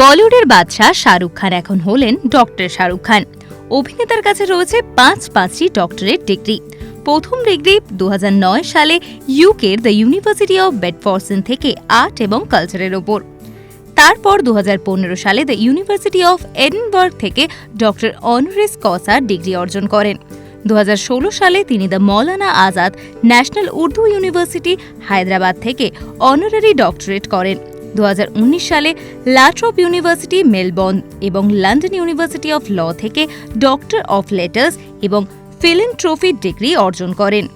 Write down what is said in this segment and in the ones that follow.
বলিউডের বাদশাহ শাহরুখ খান এখন হলেন ডক্টর শাহরুখ খান। অভিনেতার কাছে রয়েছে পাঁচ পাঁচটি ডক্টরেট ডিগ্রি। প্রথম ডিগ্রি দু হাজার নয় সালে ইউকের দ্য ইউনিভার্সিটি অফ বেডফর্সন থেকে আর্ট এবং কালচারের ওপর। তারপর দু হাজার পনেরো সালে দ্য ইউনিভার্সিটি অফ এডিনবার্গ থেকে ডক্টর অনারিস কসার ডিগ্রি অর্জন করেন। দু হাজার ষোলো সালে তিনি the Maulana Azad national Urdu university Hyderabad থেকে অনারারি ডক্টরেট করেন। উনিশ সালে লাট্রপ ইউনিভার্সিটি মেলবর্ন এবং লন্ডন ইউনিভার্সিটি অফ ল থেকে ডক্টর অফ লেটার্স এবং ফিলেন্ট্রফি ডিগ্রি অর্জন করেন।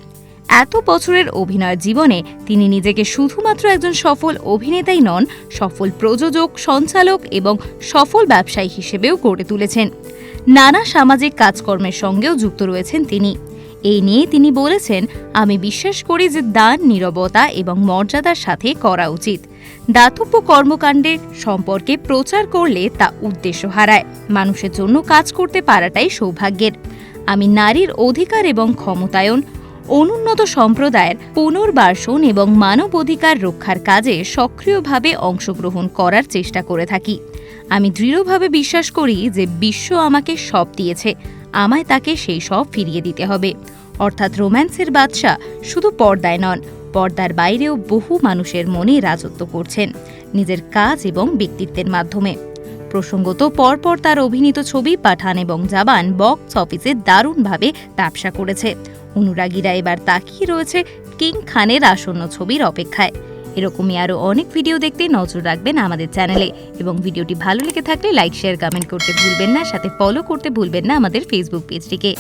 এত বছরের অভিনয় জীবনে তিনি নিজেকে শুধুমাত্র একজন সফল অভিনেতাই নন, সফল প্রযোজক, সঞ্চালক এবং সফল ব্যবসায়ী হিসেবেও গড়ে তুলেছেন। নানা সামাজিক কাজকর্মের সঙ্গেও যুক্ত রয়েছেন তিনি। এই নিয়ে তিনি বলেছেন, আমি বিশ্বাস করি যে দান, নীরবতা এবং মর্যাদার সাথে করা উচিত। দাতব্য কর্মকাণ্ডের সম্পর্কে প্রচার করলে তা উদ্দেশ্য হারায়। মানুষের জন্য কাজ করতে পারাটাই সৌভাগ্যের। আমি নারীর অধিকার এবং ক্ষমতায়ন, অনুন্নত সম্প্রদায়ের পুনর্বাসন এবং মানব অধিকার রক্ষার কাজে সক্রিয়ভাবে অংশগ্রহণ করার চেষ্টা করে থাকি। আমি দৃঢ়ভাবে বিশ্বাস করি যে বিশ্ব আমাকে সব দিয়েছে, আমায় তাকে সেই সব ফিরিয়ে দিতে হবে। অর্থাৎ রোম্যান্সের বাদশা শুধু পর্দায় নন পর্দার বাইরেও বহু মানুষের মনে রাজত্ব করছেন নিজের কাজ এবং ব্যক্তিত্বের মাধ্যমে। প্রসঙ্গত পরপর তার অভিনীত ছবি পাঠান এবং জাবান বক্স অফিসে দারুণভাবে ব্যবসা করেছে। অনুরাগীরা এবার তাকিয়ে রয়েছে কিং খানের আসন্ন ছবির অপেক্ষায়। এরকমই আরও অনেক ভিডিও দেখতে নজর রাখবেন আমাদের চ্যানেলে এবং ভিডিওটি ভালো লেগে থাকলে লাইক শেয়ার কমেন্ট করতে ভুলবেন না। সাথে ফলো করতে ভুলবেন না আমাদের ফেসবুক পেজটিকে